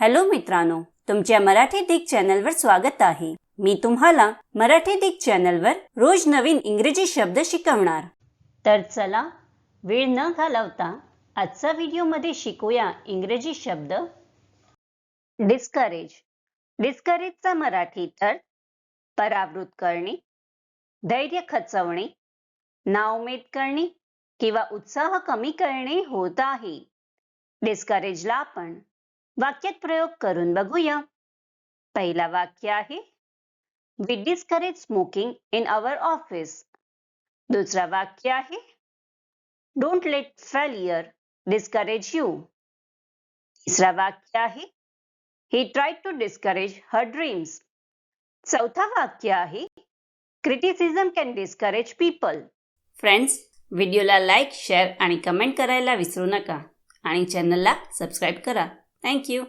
Hello मित्रांनो तुमच्या मराठी दिग चॅनलवर स्वागत आहे. मी तुम्हाला मराठी दिग चॅनलवर रोज नवीन इंग्रजी शब्द शिकवणार. तर चला वेळ न घालवता आजचा व्हिडिओमध्ये शिकूया इंग्रजी शब्द. डिस्करेज डिस्करेजचा मराठी तर परावृत करणे धैर्य खचवणे नाउमेद करणे किंवा उत्साह कमी करणे होत आहे. डिस्करेजला आपण वाक्यात प्रयोग करून बघूया. पहिला वाक्य आहे we discourage smoking in our office दुसरा वाक्य आहे don't let failure discourage you तिसरा वाक्य आहे he try to discourage her dreams चौथा वाक्य आहे criticism can discourage people friends व्हिडिओला लाईक शेअर आणि कमेंट करायला विसरू नका. आणि चॅनलला सबस्क्राईब करा. Thank you.